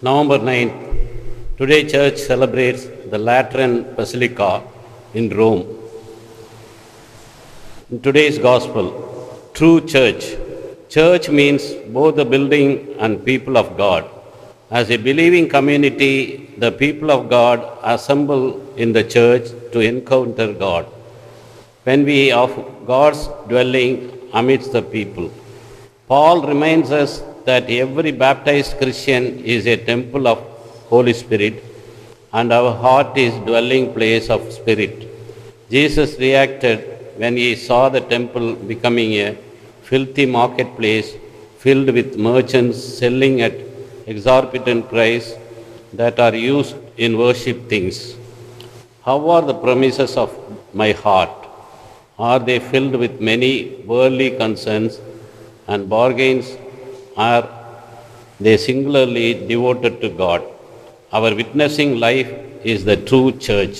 November 9th, today church celebrates the Lateran Basilica in Rome. In today's gospel, true church. Church means both the building and people of God. As a believing community, the people of God assemble in the church to encounter God. When we of God's dwelling amidst the people. Paul reminds us that every baptized Christian is a temple of Holy Spirit and our heart is dwelling place of spirit. Jesus reacted when he saw the temple becoming a filthy marketplace filled with merchants selling at exorbitant price that are used in worship things. How are the premises of my heart? Are they filled with many worldly concerns and bargains? Are they singularly devoted to God? Our witnessing life is the true church,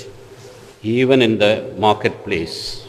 even in the marketplace.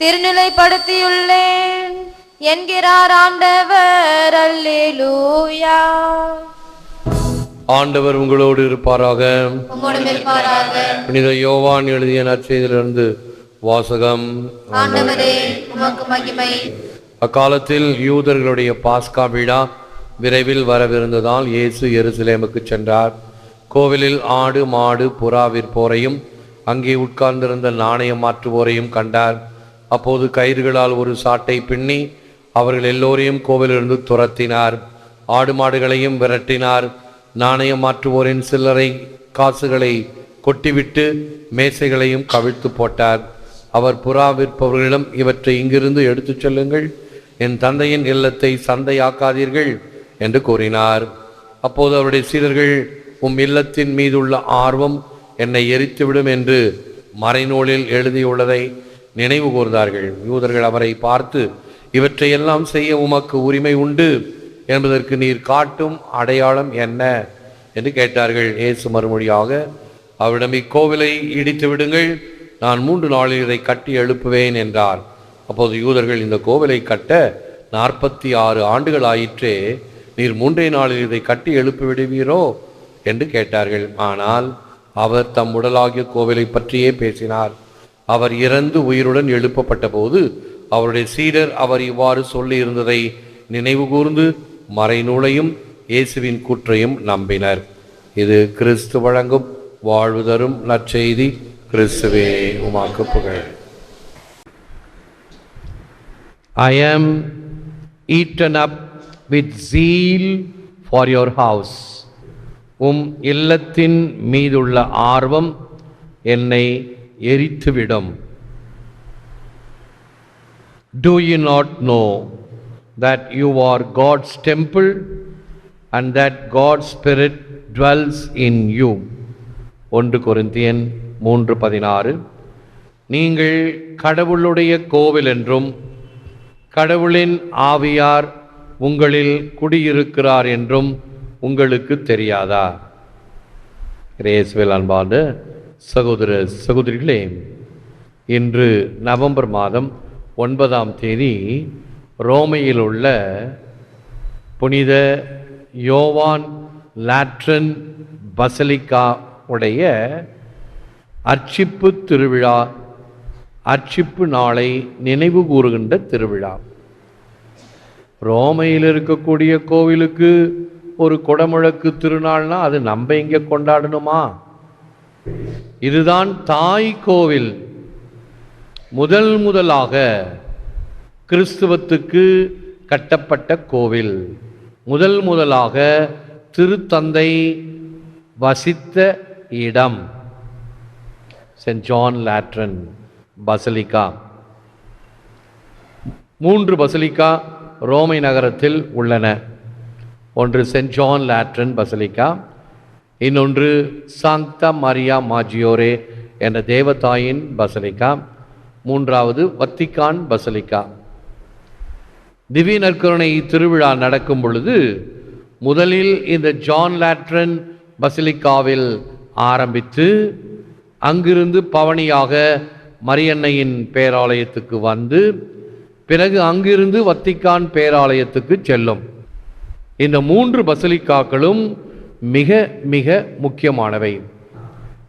திருநிலைப்படுத்தியுள்ளேன் என்கிறார் ஆண்டவர். அல்லேலூயா. ஆண்டவர் உங்களோடு இருப்பாராக. புனித யோவான் எழுதிய நற்செய்தியிலிருந்து வாசகம். அக்காலத்தில் யூதர்களுடைய பாஸ்கா விழா விரைவில் வரவிருந்ததால் இயேசு எருசலேமுக்கு சென்றார். கோவிலில் ஆடு மாடு புறா விற்போரையும் அங்கே உட்கார்ந்திருந்த நாணயம் மாற்றுவோரையும் கண்டார். அப்போது கயிறுகளால் ஒரு சாட்டை பின்னி அவர்கள் எல்லோரையும் கோவிலிருந்து துரத்தினார். ஆடு மாடுகளையும் விரட்டினார். நாணயம் மாற்றுவோரின் சில்லறை காசுகளை கொட்டிவிட்டு மேசைகளையும் கவிழ்த்து போட்டார். அவர் புறா விற்பவர்களிடம் இவற்றை இங்கிருந்து எடுத்துச் செல்லுங்கள். என் தந்தையின் இல்லத்தை சந்தையாக்காதீர்கள் என்று கூறினார். அப்போது அவருடைய சீடர்கள் உம் இல்லத்தின் மீதுள்ள ஆர்வம் என்னை எரித்துவிடும் என்று மறைநூலில் எழுதியுள்ளதை நினைவு கூர்ந்தார்கள். யூதர்கள் அவரை பார்த்து இவற்றையெல்லாம் செய்ய உமக்கு உரிமை உண்டு. என்பதற்கு நீர் காட்டும் அடையாளம் என்ன? என்று கேட்டார்கள். இயேசு மறுமொழியாக அவரிடம் இக்கோவிலை இடித்து விடுங்கள். நான் மூன்று நாளில் இதை கட்டி எழுப்புவேன் என்றார். அப்போது யூதர்கள் இந்த கோவிலை கட்ட நாற்பத்தி ஆறு ஆண்டுகள் ஆயிற்றே நீர் மூன்றே நாளில் இதை கட்டி எழுப்பி விடுவீரோ? என்று கேட்டார்கள். ஆனால் அவர் தம் உடலாகிய கோவிலை பற்றியே பேசினார். அவர் இறந்து உயிருடன் எழுப்பப்பட்ட போது அவருடைய சீடர் அவர் இவ்வாறு சொல்லி இருந்ததை நினைவு கூர்ந்து மறைநூலையும் இயேசுவின் கூற்றையும் நம்பினர். இது கிறிஸ்து வழங்கும் வாழ்வு தரும் நற்செய்தி. கிறிஸ்துவே உமாக்கு புகழ். I am eaten up with zeal for your house. உம் இல்லத்தின் மீதுள்ள ஆர்வம் என்னை எரித்துவிடும். Do you not know that you are God's temple and that God's Spirit dwells in you? ஒன்று கொரிந்தியன் மூன்று பதினாறு. நீங்கள் கடவுளுடைய கோவில் என்றும் கடவுளின் ஆவியார் உங்களில் குடியிருக்கிறார் என்றும் உங்களுக்கு தெரியாதா? ரேஸ்வேல் அன்பாண்டு சகோதர சகோதரிகளே இன்று நவம்பர் மாதம் ஒன்பதாம் தேதி ரோமையில் உள்ள புனித யோவான் லாட்ரன் பசலிக்கா உடைய அர்ச்சிப்பு திருவிழா அர்ச்சிப்பு நாளை நினைவு கூறுகின்ற திருவிழா. ரோமையில் இருக்கக்கூடிய கோவிலுக்கு ஒரு குடமுழக்கு திருநாள்னா அது நம்ம இங்கே கொண்டாடணுமா? இதுதான் தாய் கோவில் முதல் முதலாக கிறிஸ்துவத்துக்கு கட்டப்பட்ட கோவில். முதல் முதலாக திருத்தந்தை வசித்த இடம். சென்ட் ஜான் லேட்ரன் பசலிகா மூன்று பசலிக்கா ரோமை நகரத்தில் உள்ளன. ஒன்று சென்ட் ஜான் லேட்ரன் பசலிக்கா இன்னொன்று சாந்தா மரியா மாஜியோரே என்ற தேவதாயின் பசலிக்கா. மூன்றாவது வத்திக்கான் பசலிக்கா. திவ்ய நற்கருணை திருவிழா நடக்கும் பொழுது முதலில் இந்த ஜான் லேட்ரன் பசிலிக்காவில் ஆரம்பித்து அங்கிருந்து பவனியாக மரியன்னையின் பேராலயத்துக்கு வந்து பிறகு அங்கிருந்து வத்திக்கான் பேராலயத்துக்கு செல்லும். இந்த மூன்று பசிலிக்காக்களும் மிக மிக முக்கியமானவை.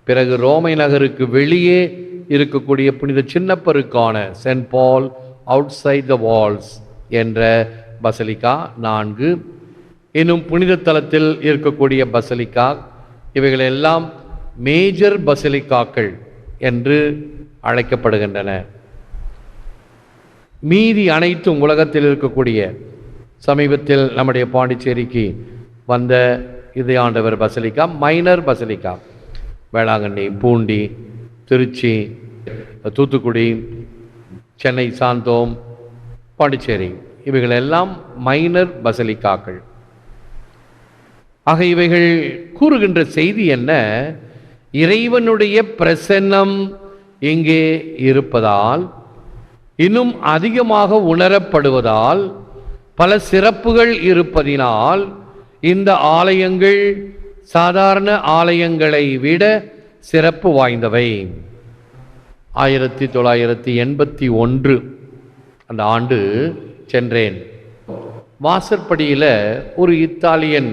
பிறகு ரோமை நகருக்கு வெளியே இருக்கக்கூடிய புனித சின்னப்பருக்கான Saint Paul outside the walls என்ற பசலிக்கா நான்கு இன்னும் புனித தலத்தில் இருக்கக்கூடிய பசலிக்கா இவைகளெல்லாம் மேஜர் பசலிக்காக்கள் என்று அழைக்கப்படுகின்றன. மீதி அனைத்தும் உலகத்தில் இருக்கக்கூடிய சமீபத்தில் நம்முடைய பாண்டிச்சேரிக்கு வந்த இது ஆண்டவர் basilica minor basilica. Velankanni Poondi Trichy Thoothukudi Chennai Santhome Pondicherry. இவைகள் எல்லாம் மைனர் பசலிக்காக்கள். ஆக இவைகள் கூறுகின்ற செய்தி என்ன? இறைவனுடைய பிரசன்னம் இங்கே இருப்பதால் இன்னும் அதிகமாக உணரப்படுவதால் பல சிறப்புகள் இருப்பதினால் இந்த ஆலயங்கள் சாதாரண ஆலயங்களை விட சிறப்பு வாய்ந்தவை. ஆயிரத்தி தொள்ளாயிரத்தி எண்பத்தி ஒன்று அந்த ஆண்டு சென்றேன். வாசற்படியில் ஒரு இத்தாலியன்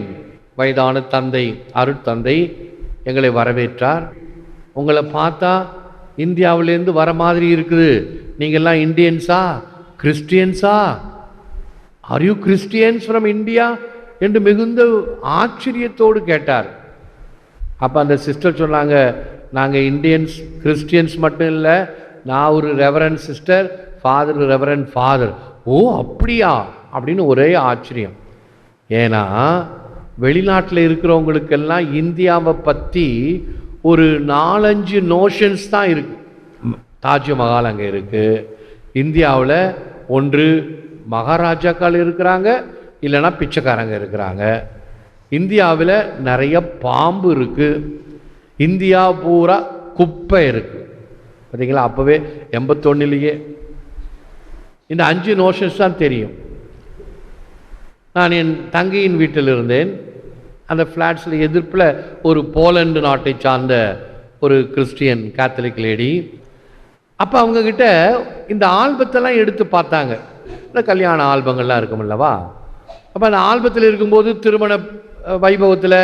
வயதான தந்தை அருட்தந்தை எங்களை வரவேற்றார். உங்களை பார்த்தா இந்தியாவிலேருந்து வர மாதிரி இருக்குது. நீங்கள்லாம் இந்தியன்ஸா கிறிஸ்டியன்ஸா? Are you Christians from India என்று மிகுந்த ஆச்சரியத்தோடு கேட்டார். அப்போ அந்த சிஸ்டர் சொன்னாங்க நாங்கள் இந்தியன்ஸ் கிறிஸ்டியன்ஸ் மட்டும் இல்லை நான் ஒரு reverend sister father reverend father. Oh அப்படியா? அப்படின்னு ஒரே ஆச்சரியம். ஏன்னா வெளிநாட்டில் இருக்கிறவங்களுக்கெல்லாம் இந்தியாவை பற்றி ஒரு நாலஞ்சு நோஷன்ஸ் தான் இருக்கு. தாஜ்மஹால் அங்கே இருக்குது இந்தியாவில் ஒன்று மகாராஜாக்கள் இருக்கிறாங்க இல்லைன்னா பிச்சைக்காரங்க இருக்கிறாங்க. இந்தியாவில் நிறைய பாம்பு இருக்குது இந்தியா பூரா குப்பை இருக்குது பார்த்தீங்களா அப்போவே எண்பத்தொன்னுலேயே. இந்த அஞ்சு நோஷன்ஸ் தான் தெரியும். நான் என் தங்கையின் வீட்டில் இருந்தேன். அந்த ஃப்ளாட்ஸில் எதிர்ப்பில் ஒரு போலண்டு நாட்டை சார்ந்த ஒரு கிறிஸ்டியன் கேத்தலிக் லேடி அப்போ அவங்கக்கிட்ட இந்த ஆல்பத்தெல்லாம் எடுத்து பார்த்தாங்க. இந்த கல்யாண ஆல்பங்கள்லாம் இருக்கும் அல்லவா? அப்போ அந்த ஆல்பத்தில் இருக்கும்போது திருமண வைபவத்தில்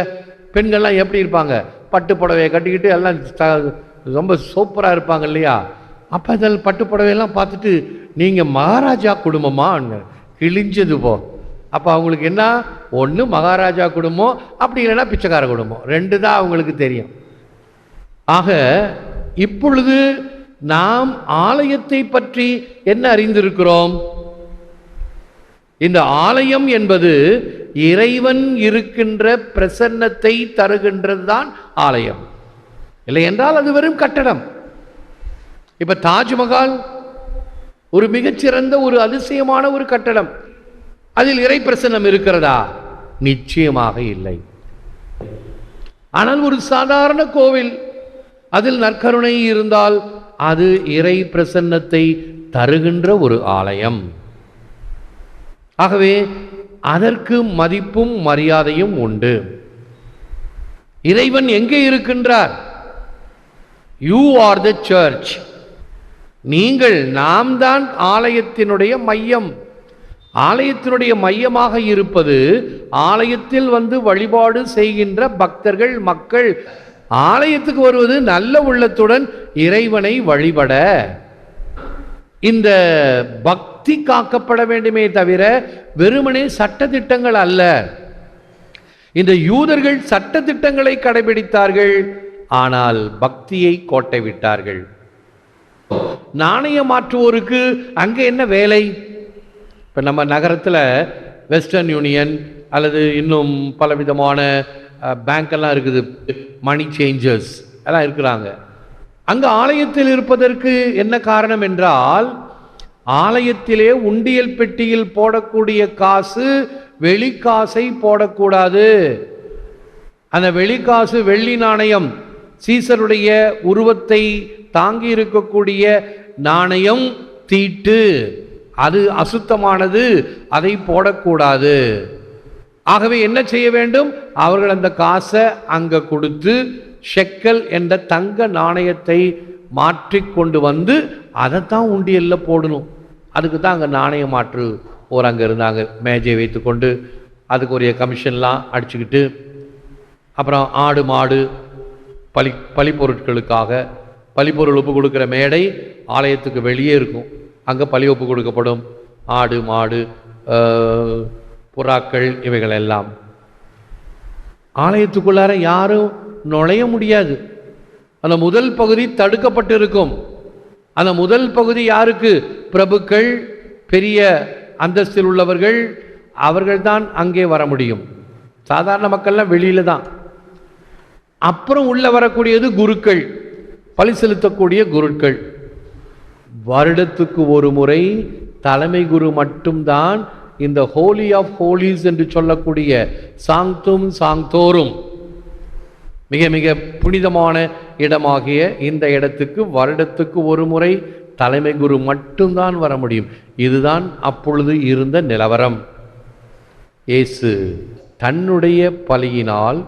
பெண்கள்லாம் எப்படி இருப்பாங்க? பட்டு புடவையை கட்டிக்கிட்டு எல்லாம் ரொம்ப சூப்பராக இருப்பாங்க இல்லையா? அப்போ அதில் பட்டு புடவையெல்லாம் பார்த்துட்டு நீங்கள் மகாராஜா குடும்பமான்னு கிழிஞ்சது போ. அப்போ அவங்களுக்கு என்ன? ஒன்று மகாராஜா குடும்பம் அப்படி இல்லைன்னா பிச்சைக்கார குடும்பம். ரெண்டு தான் அவங்களுக்கு தெரியும். ஆக இப்பொழுது நாம் ஆலயத்தை பற்றி என்ன அறிந்திருக்கிறோம்? இந்த ஆலயம் என்பது இறைவன் இருக்கின்ற பிரசன்னத்தை தருகின்றது தான் ஆலயம். இல்லை என்றால் அது வெறும் கட்டடம். இப்ப தாஜ்மஹால் ஒரு மிகச்சிறந்த ஒரு அதிசயமான ஒரு கட்டடம். அதில் இறை பிரசன்னம் இருக்கிறதா? நிச்சயமாக இல்லை. ஆனால் ஒரு சாதாரண கோவில் அதில் நற்கருணை இருந்தால் அது இறை பிரசன்னத்தை தருகின்ற ஒரு ஆலயம். ஆகவே அதற்கு மதிப்பும் மரியாதையும் உண்டு. இறைவன் எங்கே இருக்கின்றார்? யூ ஆர் த சர்ச் நீங்கள் நாம் தான் ஆலயத்தினுடைய மையம். ஆலயத்தினுடைய மையமாக இருப்பது ஆலயத்தில் வந்து வழிபாடு செய்கின்ற பக்தர்கள் மக்கள். ஆலயத்துக்கு வருவது நல்ல உள்ளத்துடன் இறைவனை வழிபட. இந்த பக்த பக்தி காக்கப்பட வேண்டுமே தவிர வெறுமனே சட்டத்திட்டங்கள் அல்ல. இந்த யூதர்கள் சட்டத்திட்டங்களை கடைபிடித்தார்கள் ஆனால் பக்தியை கோட்டை விட்டார்கள். நாணயம் மாற்றுவோருக்கு அங்க என்ன வேலை? இப்ப நம்ம நகரத்துல வெஸ்டர்ன் யூனியன் அல்லது இன்னும் பலவிதமான பேங்க் எல்லாம் இருக்குது மணி சேஞ்சர்ஸ் எல்லாம் இருக்கிறாங்க. அங்க ஆலயத்தில் இருப்பதற்கு என்ன காரணம் என்றால் ஆலயத்திலே உண்டியல் பெட்டியில் போடக்கூடிய காசு வெளிக்காசை போடக்கூடாது. அந்த வெளிக்காசு வெள்ளி நாணயம் சீசருடைய உருவத்தை தாங்கி இருக்கக்கூடிய நாணயம் தீட்டு. அது அசுத்தமானது அதை போடக்கூடாது. ஆகவே என்ன செய்ய வேண்டும்? அவர்கள் அந்த காசை அங்கே கொடுத்து ஷெக்கல் என்ற தங்க நாணயத்தை மாற்றி கொண்டு வந்து அதைத்தான் உண்டியலில் போடணும். அதுக்கு தான் அங்கே நாணய மாற்று ஒரு அங்கே இருந்தாங்க. மேஜை வைத்துக்கொண்டு அதுக்குரிய கமிஷன்லாம் அடிச்சுக்கிட்டு அப்புறம் ஆடு மாடு பலி பலிப்பொருட்களுக்காக பலிப்பொருள் ஒப்பு கொடுக்குற மேடை ஆலயத்துக்கு வெளியே இருக்கும். அங்கே பலி ஒப்பு கொடுக்கப்படும். ஆடு மாடு புறாக்கள் இவைகள் எல்லாம் ஆலயத்துக்குள்ளார யாரும் நுழைய முடியாது. அந்த முதல் பகுதி தடுக்கப்பட்டு இருக்கும் அந்த முதல் பகுதி யாருக்கு? பிரபுக்கள் பெரிய அந்தஸ்தில் உள்ளவர்கள் அவர்கள்தான் அங்கே வர முடியும். சாதாரண மக்கள்லாம் வெளியில் தான். அப்புறம் உள்ளே வரக்கூடியது குருக்கள். பழி செலுத்தக்கூடிய குருக்கள். வருடத்துக்கு ஒரு முறை தலைமை குரு மட்டும்தான் இந்த ஹோலி ஆஃப் ஹோலிஸ் என்று சொல்லக்கூடிய சாங்தும் சாங்தோரும் மிக மிக புனிதமான இடமாகிய இந்த இடத்துக்கு வருடத்துக்கு ஒரு முறை தலைமை குரு மட்டும்தான் வர முடியும். இதுதான் அப்பொழுது இருந்த நிலவரம். இயேசு தன்னுடைய பலியினால்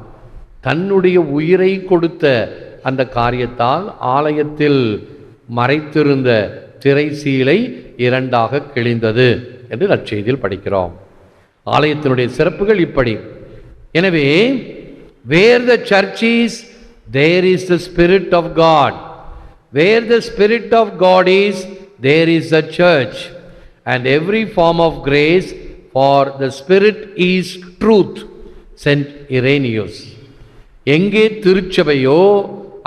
தன்னுடைய உயிரை கொடுத்த அந்த காரியத்தால் ஆலயத்தில் மறைத்திருந்த திரைசீலை இரண்டாக கிழிந்தது என்று நற்செய்தியில் படிக்கிறோம். ஆலயத்தினுடைய சிறப்புகள் இப்படி. எனவே where the church is there is the spirit of God where the spirit of God is there is the church and every form of grace for the spirit is truth saint Irenaeus எங்கே திருச்சபையோ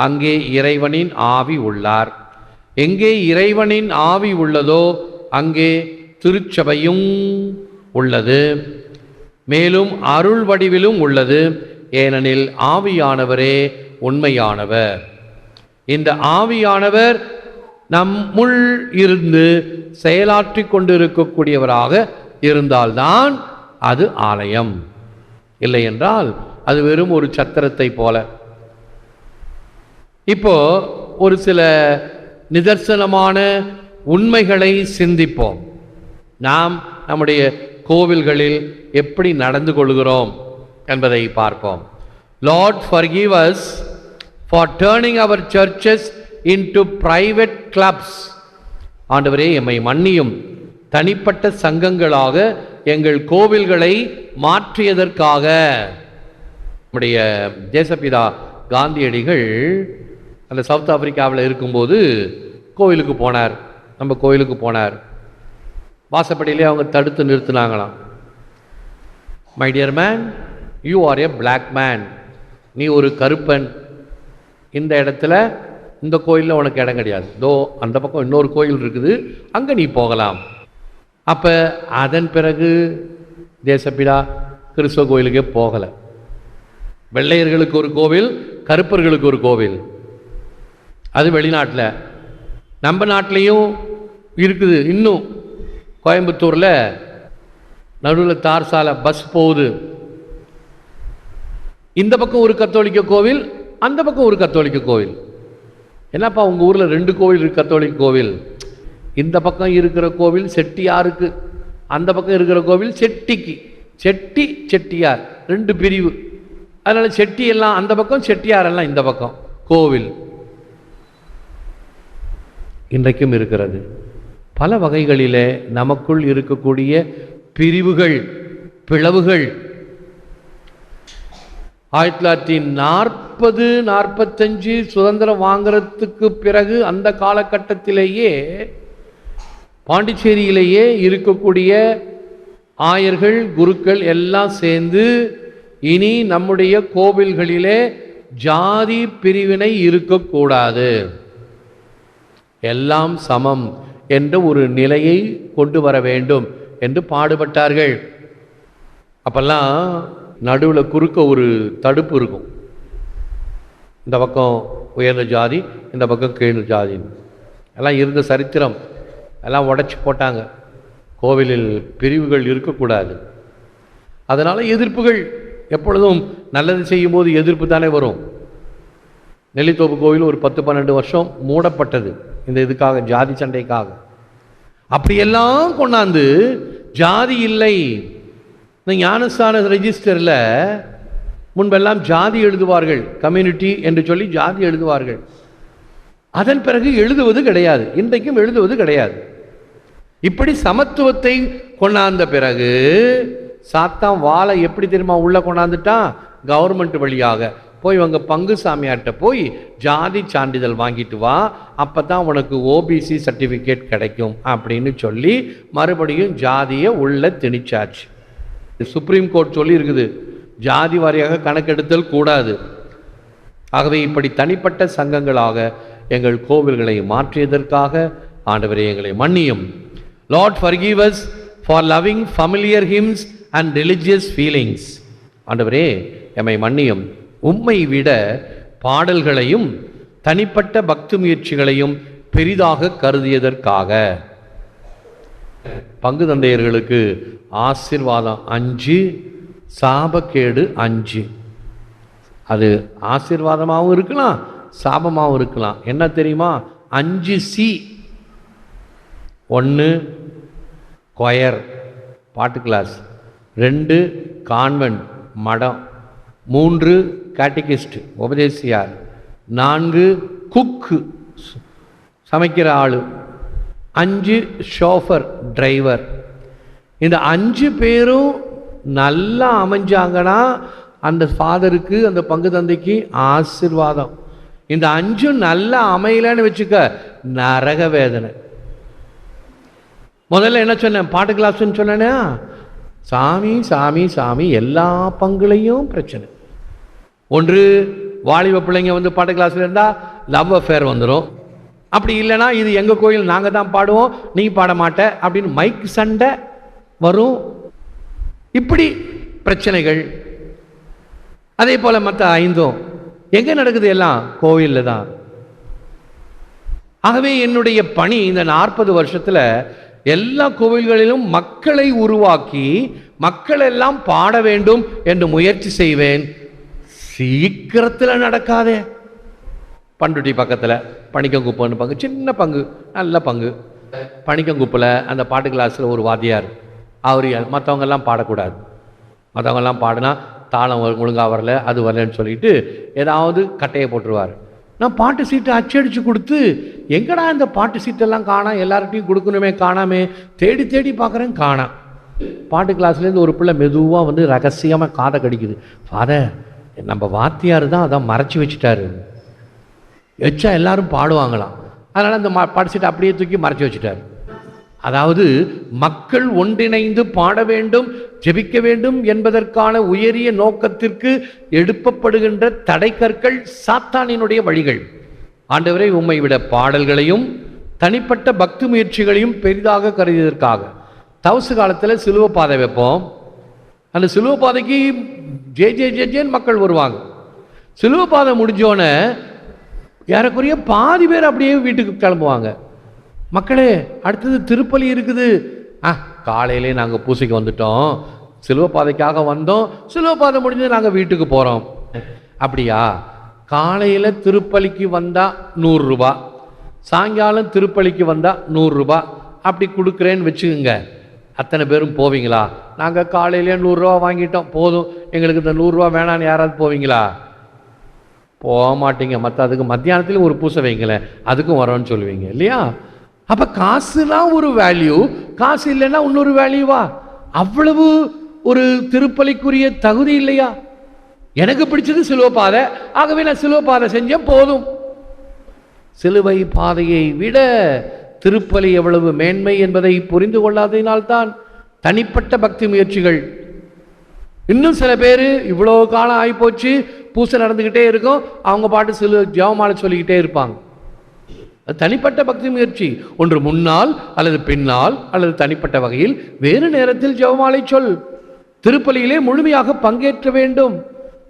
அங்கே இறைவனின் ஆவி உள்ளார். எங்கே இறைவனின் ஆவி உள்ளதோ அங்கே திருச்சபையும் உள்ளது. மேலும் அருள் வடிவிலும் உள்ளது. ஏனெனில் ஆவியானவரே உண்மையானவர். இந்த ஆவியானவர் நம்முள் இருந்து செயலாற்றி கொண்டிருக்கக்கூடியவராக இருந்தால்தான் அது ஆலயம். இல்லை என்றால் அது வெறும் ஒரு சத்திரத்தை போல. இப்போ ஒரு சில நிதர்சனமான உண்மைகளை சிந்திப்போம். நாம் நம்முடைய கோவில்களில் எப்படி நடந்து கொள்கிறோம்? என்பதை பார்ப்போம். Lord for give us for turning our churches into private clubs ஆண்டவரே எம்மை மன்னியும். தனிப்பட்ட சங்கங்களாக எங்கள் கோவில்களை மாற்றியதற்காக. நம்முடைய தேசப்பிதா காந்தியடிகள் அந்த சவுத் ஆப்பிரிக்காவில் இருக்கும்போது கோவிலுக்கு போனார். நம்ம கோவிலுக்கு போனார். வாசப்படியிலே அவங்க தடுத்து நிறுத்தினாங்களாம். My dear man you are a black man நீ ஒரு கருப்பன். இந்த இடத்துல இந்த கோயிலில் உனக்கு இடம் கிடையாது. தோ அந்த பக்கம் இன்னொரு கோயில் இருக்குது. அங்கே நீ போகலாம். அப்போ அதன் பிறகு தேசப்பிடா கிறிஸ்துவ கோயிலுக்கே போகலை. வெள்ளையர்களுக்கு ஒரு கோவில் கருப்பர்களுக்கு ஒரு கோவில். அது வெளிநாட்டில். நம்ம நாட்டிலையும் இருக்குது இன்னும். கோயம்புத்தூரில் நடுவில் தார் சாலை பஸ் போகுது. இந்த பக்கம் ஒரு கத்தோலிக்க கோவில் அந்த பக்கம் ஒரு கத்தோலிக்க கோவில். என்னப்பா உங்கள் ஊரில் ரெண்டு கோவில் இருக்கு கத்தோலிக்க கோவில்? இந்த பக்கம் இருக்கிற கோவில் செட்டியாருக்கு அந்த பக்கம் இருக்கிற கோவில் செட்டிக்கு. செட்டி செட்டியார் ரெண்டு பிரிவு. அதனால் செட்டி எல்லாம் அந்த பக்கம் செட்டியார் எல்லாம் இந்த பக்கம். கோவில். இன்றைக்கும் இருக்கிறது. பல வகைகளிலே நமக்குள் இருக்கக்கூடிய பிரிவுகள் பிளவுகள். ஆயிரத்தி தொள்ளாயிரத்தி நாற்பது நாற்பத்தஞ்சு சுதந்திரம் வாங்கிறதுக்கு பிறகு அந்த காலகட்டத்திலேயே பாண்டிச்சேரியிலேயே இருக்கக்கூடிய ஆயர்கள் குருக்கள் எல்லாம் சேர்ந்து இனி நம்முடைய கோவில்களிலே ஜாதி பிரிவினை இருக்கக்கூடாது. எல்லாம் சமம் என்ற ஒரு நிலையை கொண்டு வர வேண்டும் என்று பாடுபட்டார்கள். அப்பெல்லாம் நடுவில் குறுக்க ஒரு தடுப்பு இருக்கும். இந்த பக்கம் உயர்ந்த ஜாதி இந்த பக்கம் கீழ் ஜாதின்னு எல்லாம் இருந்த சரித்திரம். எல்லாம் உடைச்சி போட்டாங்க. கோவிலில் பிரிவுகள் இருக்கக்கூடாது. அதனால் எதிர்ப்புகள் எப்பொழுதும் நல்லது செய்யும்போது எதிர்ப்பு தானே வரும். நெல்லித்தோப்பு கோவில் ஒரு பத்து பன்னெண்டு வருஷம் மூடப்பட்டது. இந்த இதுக்காக ஜாதி சண்டைக்காக. அப்படியெல்லாம் கொண்டாந்து ஜாதி இல்லை. இந்த ஞானஸ்தான ரெஜிஸ்டரில் முன்பெல்லாம் ஜாதி எழுதுவார்கள் கம்யூனிட்டி என்று சொல்லி ஜாதி எழுதுவார்கள். அதன் பிறகு எழுதுவது கிடையாது. இன்றைக்கும் எழுதுவது கிடையாது. இப்படி சமத்துவத்தை கொண்டாந்த பிறகு சாத்தான் வாழை எப்படி தெரியுமா உள்ளே கொண்டாந்துட்டான்? கவர்மெண்ட் வழியாக. போய் உங்க பங்கு சாமியார்கிட்ட போய் ஜாதி சான்றிதழ் வாங்கிட்டு வா அப்போ தான் உனக்கு ஓபிசி சர்டிஃபிகேட் கிடைக்கும் அப்படின்னு சொல்லி மறுபடியும் ஜாதியை உள்ளே திணிச்சாச்சு. சுப்ரீம் கோர்ட் சொல்லி இருக்குது ஜாதி வாரியாக கணக்கெடுத்தல் கூடாது. ஆகவே இப்படி தனிப்பட்ட சங்கங்களாக எங்கள் கோவில்களை மாற்றியதற்காக ஆண்டவரே எங்களை மன்னியும். Lord forgive for loving familiar hymns and religious feelings ஆண்டவரே எம்மை மன்னியும். உம்மை விட பாடல்களையும் தனிப்பட்ட பக்தி முயற்சிகளையும் பெரிதாக கருதியதற்காக. பங்கு தந்தையர்களுக்கு ஆசீர்வாதம் அஞ்சு சாபக்கேடு அஞ்சு. அது ஆசீர்வாதமாகவும் இருக்கலாம் சாபமாகவும் இருக்கலாம். என்ன தெரியுமா? அஞ்சு சி. ஒன்று கொயர் பாட்டு கிளாஸ். ரெண்டு கான்வென்ட் மடம். மூன்று கேட்டிகிஸ்ட் உபதேசியார். நான்கு குக்கு. சமைக்கிற ஆள். அஞ்சு ஷோஃபர் டிரைவர். இந்த அஞ்சு பேரும் நல்லா அமைஞ்சாங்கன்னா அந்த ஃபாதருக்கு அந்த பங்கு தந்தைக்கு ஆசிர்வாதம். இந்த அஞ்சும் நல்லா அமையலன்னு வச்சுக்க நரக வேதனை. முதல்ல என்ன சொன்னேன்? பாட்டு கிளாஸ்ன்னு சொன்னேன்னா சாமி சாமி சாமி எல்லா பங்குலையும் பிரச்சனை. ஒன்று வாலிப பிள்ளைங்க வந்து பாட்டு கிளாஸில் இருந்தால் லவ் அஃபேர் வந்துடும் அப்படி இல்லைன்னா இது எங்கள் கோயில் நாங்கள் தான் பாடுவோம் நீ பாட மாட்ட அப்படின்னு மைக் சண்டை வரும். இப்படி பிரச்சனைகள். அதே போல் மற்ற ஐந்தும். எங்கே நடக்குது எல்லாம்? கோவிலில் தான். ஆகவே என்னுடைய பணி இந்த நாற்பது வருஷத்தில் எல்லா கோவில்களிலும் மக்களை உருவாக்கி மக்கள் எல்லாம் பாட வேண்டும் என்று முயற்சி செய்வேன். சீக்கிரத்தில் நடக்காதே. பண்டுட்டி பக்கத்தில் பணிக்கங்குப்பன்னு பங்கு சின்ன பங்கு நல்ல பங்கு. பணிக்கங்குப்பில் அந்த பாட்டு கிளாஸில் ஒரு வாத்தியார் அவர் மற்றவங்கெல்லாம் பாடக்கூடாது. மற்றவங்கெல்லாம் பாடினா தாளம் ஒழுங்காக வரல அது வரலன்னு சொல்லிட்டு ஏதாவது கட்டையை போட்டுருவார். நான் பாட்டு சீட்டை அச்சடித்து கொடுத்து எங்கடா இந்த பாட்டு சீட்டெல்லாம் காணாம் எல்லார்கிட்டையும் கொடுக்கணுமே காணாமே தேடி தேடி பார்க்குறேன் காணாம் பாட்டு கிளாஸ்லேருந்து ஒரு பிள்ளை மெதுவாக வந்து ரகசியமாக காதை கடிக்குது. ஃபாதர் நம்ம வாத்தியார் தான் அதான் மறைச்சி வச்சுட்டாரு. வச்சா எல்லாரும் பாடுவாங்களாம். அதனால் அந்த மா அப்படியே தூக்கி மறைச்சி வச்சுட்டார். அதாவது மக்கள் ஒன்றிணைந்து பாட வேண்டும் ஜெபிக்க வேண்டும் என்பதற்கான உயரிய நோக்கத்திற்கு எழுப்பப்படுகின்ற தடைக்கற்கள் சாத்தானினுடைய வழிகள். ஆண்டவரை உம்மை விட பாடல்களையும் தனிப்பட்ட பக்தி முயற்சிகளையும் பெரிதாக கருதியதற்காக. தவசு காலத்தில் சிலுவ பாதை வைப்போம். அந்த சிலுவ பாதைக்கு ஜே ஜே ஜே ஜேன்னு மக்கள் வருவாங்க. சிலுவ பாதை முடிஞ்சோன்னே ஏறக்குறைய பாதி பேர் அப்படியே வீட்டுக்கு கிளம்புவாங்க. மக்களே அடுத்தது திருப்பலி இருக்குது. ஆ காலையிலே நாங்கள் பூசைக்கு வந்துட்டோம். சிலுவப்பாதைக்காக வந்தோம். சிலுவப்பாதை முடிஞ்சு நாங்கள் வீட்டுக்கு போகிறோம் அப்படியா? காலையில் திருப்பலிக்கு வந்தால் நூறுரூபா. சாயங்காலம் திருப்பலிக்கு வந்தால் நூறுரூபா. அப்படி கொடுக்குறேன்னு வச்சுக்கோங்க. அத்தனை பேரும் போவீங்களா? நாங்கள் காலையிலே நூறுரூவா வாங்கிட்டோம். போதும். எங்களுக்கு இந்த நூறுரூவா வேணான்னு யாராவது போவீங்களா? போக மாட்டீங்க மற்ற அதுக்கு மத்தியானத்துலேயும் ஒரு பூசை வைங்களேன். அதுக்கும் வரோன்னு சொல்லுவீங்க. இல்லையா? அப்போ காசுலாம் ஒரு வேல்யூ காசு இல்லைன்னா இன்னொரு வேல்யூவா அவ்வளவு ஒரு திருப்பலிக்குரிய தகுதி இல்லையா? எனக்கு பிடிச்சது சிலுவை பாதை ஆகவே நான் சிலுவை பாதை செஞ்சேன் போதும். சிலுவை பாதையை விட திருப்பலி எவ்வளவு மேன்மை என்பதை புரிந்து கொள்ளாததினால்தான் தனிப்பட்ட பக்தி முயற்சிகள். இன்னும் சில பேர் இவ்வளோ காலம் ஆகிப்போச்சு. பூசை நடந்துக்கிட்டே இருக்கும். அவங்க பாட்டு சில ஜெவமாலை சொல்லிக்கிட்டே இருப்பாங்க. தனிப்பட்ட பக்தி முயற்சி. ஒன்று முன்னால் அல்லது பின்னால் அல்லது தனிப்பட்ட வகையில். வேறு நேரத்தில் ஜெவமாலை சொல். திருப்பலியிலே முழுமையாக பங்கேற்ற வேண்டும்.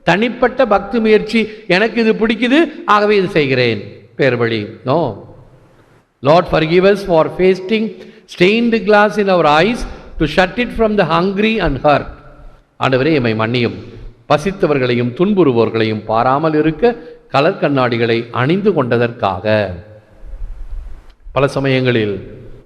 தனிப்பட்ட பக்தி முயற்சி. எனக்கு இது பிடிக்குது ஆகவே இது செய்கிறேன். பேர் வழி. No. Lord for give us for fasting stained glass in our eyes to shut it from the hungry and hurt ஆண்டவரே எம்மை மன்னியும். பசித்தவர்களையும் துன்புறுவோர்களையும் பாராமல் இருக்க கலர் கண்ணாடிகளை அணிந்து கொண்டதற்காக. பல சமயங்களில்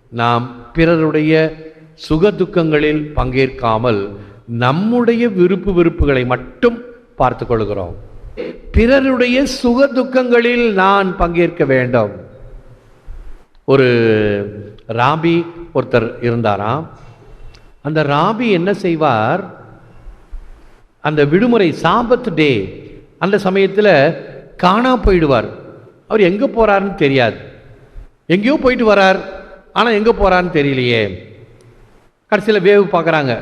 நாம் பிறருடைய சுக துக்கங்களில் பங்கேற்காமல் நம்முடைய விருப்பு விருப்புகளை மட்டும் பார்த்து கொள்கிறோம். பிறருடைய சுக துக்கங்களில் நான் பங்கேற்க வேண்டும். ஒரு ராபி ஒருத்தர் இருந்தாராம். அந்த ராபி என்ன செய்வார்? அந்த விடுமுறை சாபத்து டே அந்த சமயத்தில் காணா போயிடுவார். அவர் எங்கே போகிறாருன்னு தெரியாது. எங்கேயோ போயிட்டு வரார். ஆனால் எங்கே போகிறான்னு தெரியலையே. கடைசியில் வேவு பார்க்குறாங்க.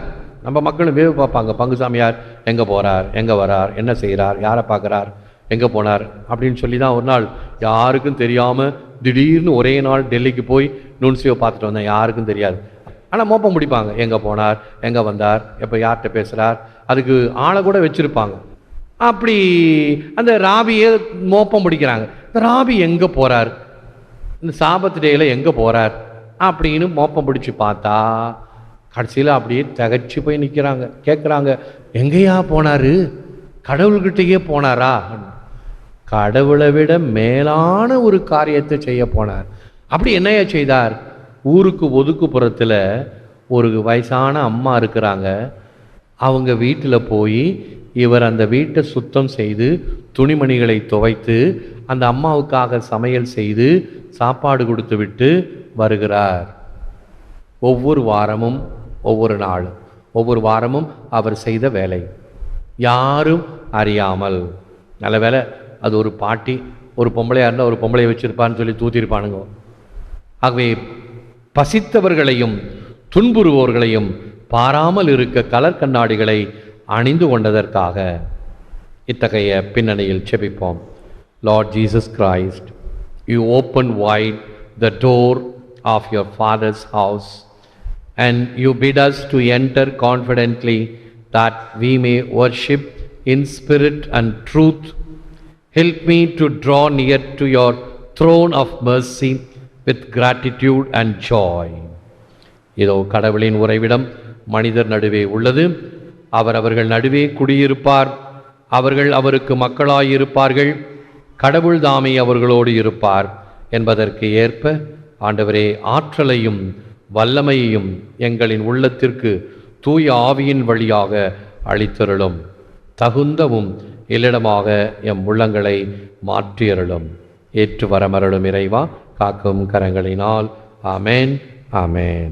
நம்ம மக்களும் வேவு பார்ப்பாங்க. பங்குசாமியார் எங்கே போகிறார் எங்கே வரார்? என்ன செய்கிறார் யாரை பார்க்குறார்? எங்கே போனார்? அப்படின்னு சொல்லி தான் ஒரு நாள் யாருக்கும் தெரியாமல் திடீர்னு ஒரே நாள் டெல்லிக்கு போய் நுண்சியோ பார்த்துட்டு வந்தேன். யாருக்கும் தெரியாது. ஆனால் மோப்பம் முடிப்பாங்க எங்கே போனார்? எங்கே வந்தார்? எப்போ யார்கிட்ட பேசுகிறார் அதுக்கு ஆளை கூட வச்சுருப்பாங்க. அப்படி அந்த ராபியை மோப்பம் பிடிக்கிறாங்க. இந்த ராபி எங்கே போகிறார் இந்த சாபத்து டேயில் எங்கே போகிறார் அப்படின்னு மோப்பம் பிடிச்சி பார்த்தா கடைசியில் அப்படியே தகச்சு போய் நிற்கிறாங்க கேட்குறாங்க எங்கேயா போனார்? கடவுள்கிட்டயே போனாரா? கடவுளை விட மேலான ஒரு காரியத்தை செய்ய போனார். அப்படி என்னையா செய்தார்? ஊருக்கு ஒதுக்குப்புறத்தில் ஒரு வயசான அம்மா இருக்கிறாங்க. அவங்க வீட்டில் போய் இவர் அந்த வீட்டை சுத்தம் செய்து துணிமணிகளை துவைத்து அந்த அம்மாவுக்காக சமையல் செய்து சாப்பாடு கொடுத்து விட்டு வருகிறார். ஒவ்வொரு வாரமும் ஒவ்வொரு நாளும் ஒவ்வொரு வாரமும் அவர் செய்த வேலை. யாரும் அறியாமல். நல்ல வேலை அது ஒரு பாட்டி ஒரு பொம்பளையாக இருந்தால் ஒரு பொம்பளையை வச்சுருப்பான்னு சொல்லி தூத்திருப்பானுங்க ஆகவே பசித்தவர்களையும் துன்புறுவோர்களையும் பாராமல் இருக்க கலர் கண்ணாடிகளை அணிந்து கொண்டதற்காக இத்தகைய பின்னணியில் செபிப்போம் Lord Jesus Christ you open wide the door of your father's house and you bid us to enter confidently that we may worship in spirit and truth. Help me to draw near to your throne of mercy with gratitude and joy. இதோ கடவுளின் உறைவிடம் மனிதர் நடுவே உள்ளது. அவர் அவர்கள் நடுவே குடியிருப்பார். அவர்கள் அவருக்கு மக்களாயிருப்பார்கள். கடவுள் தாமே அவர்களோடு இருப்பார் என்பதற்கு ஏற்ப ஆண்டவரே ஆற்றலையும் வல்லமையையும் எங்களின் உள்ளத்திற்கு தூய ஆவியின் வழியாக அளித்தருளும். தகுந்தவும் இல்லிடமாக எம் உள்ளங்களை மாற்றியருளும். ஏற்று வரமருளும் இறைவா காக்கும் கரங்களினால். ஆமேன் ஆமேன்.